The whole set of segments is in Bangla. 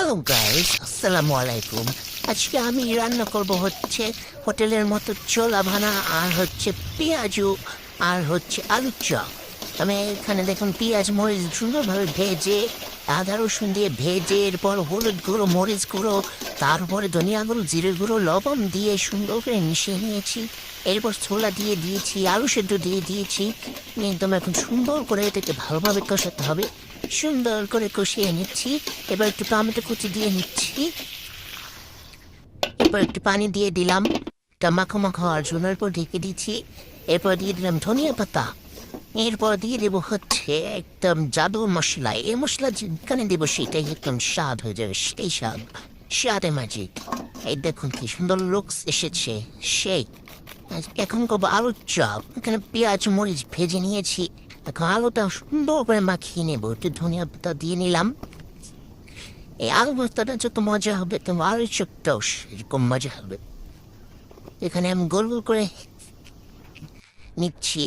হ্যালো গাইস আসসালামু আলাইকুম আজকে আমি রান্না করব হচ্ছে হোটেলের মতো ছোলা ভানা আর হচ্ছে পেঁয়াজু আর হচ্ছে আলু চপ আমি এখানে দেখুন পেঁয়াজ মরিচ সুন্দরভাবে ভেজে আদা রসুন দিয়ে ভেজে এরপর হলুদ গুঁড়ো মরিচ গুঁড়ো তারপরে ধনিয়া গুঁড়ো জিরে গুঁড়ো লবণ দিয়ে সুন্দর করে মিশিয়ে নিয়েছি এরপর ছোলা দিয়ে দিয়েছি আলু সেদ্ধ দিয়ে দিয়েছি একদম এখন সুন্দর করে এটাকে ভালোভাবে কষাতে হবে সুন্দর করে কষিয়ে নিচ্ছি। এবার একটু টমেটো কুচি দিয়ে নিচ্ছি। এরপর একটু পানি দিয়ে দিলাম। এটা মাখো মাখো হওয়ার জন্য এরপর ঢেকে দিচ্ছি। এরপর দিয়ে দিলাম ধনিয়া পাতা। এরপর দিয়ে দেবো হচ্ছে একদম জাদু মশলা। এই মশলা যেখানে দেবো সেটাই একদম স্বাদ হয়ে যাবে সেই স্বাদ। স্বাদে ম্যাজিক এই দেখুন কি সুন্দর লুকস এসেছে। সেই। এখন করব আলুর চপ। এখানে পেঁয়াজ, মরিচ ভেজে নিয়েছি। এখন আলুটা সুন্দর করে মাখিয়ে নেব। একটু ধনিয়া পাতা দিয়ে নিলাম। এই আলু ভর্তাটা যত মজা হবে তোমার আলু চপটাও এরকম মজা হবে। এখানে আমি গোল গোল করে নিচ্ছি।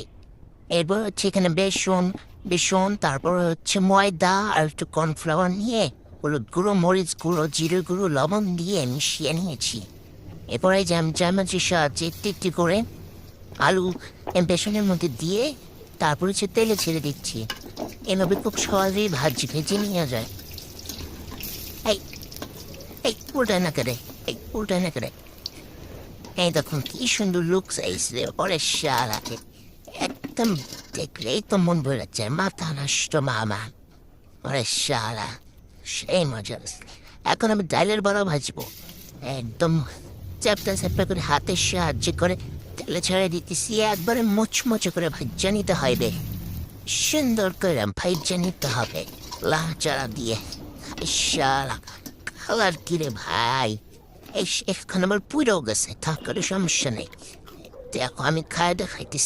এরপর হচ্ছে এখানে বেসন বেসন, তারপর হচ্ছে ময়দা আর একটু কর্নফ্লাওয়ার নিয়ে হলুদ গুঁড়ো, মরিচ গুঁড়ো, জিরে গুঁড়ো, লবণ দিয়ে মিশিয়ে নিয়েছি। এরপরে জ্যাম জ্যামাচির সাহায্যে একটু একটু করে আলু বেসনের মধ্যে দিয়ে তারপর হচ্ছে তেলে ছেড়ে দিচ্ছি। এভাবে খুব সহজেই ভাজি ভেজে নিয়ে যায়। এই এই উল্টায় না করে, এই উল্টায় না করে। এই দেখুন, কি সুন্দর লুকস এসে পরে সারাকে একদম দেখলেই তো মন ভরে যাচ্ছে, মাথা নষ্ট মামা। পরে সারা সেই মজা এখন আমি ডাইলের বড়া ভাজবো। একদম চ্যাপটা চ্যাপটা করে হাতের সাহায্য করে তেলে ছেড়ে দিতেছি, একবারে করে ভাজ্যা নিতে হবে সুন্দর করে ভাজ্যা নিতে হবে লাচারা দিয়ে। কালার কিরে ভাই? এখন আমার পুরো গেছে থাকার সমস্যা নেই। দেখো, আমি খায় দেখাইতেছি।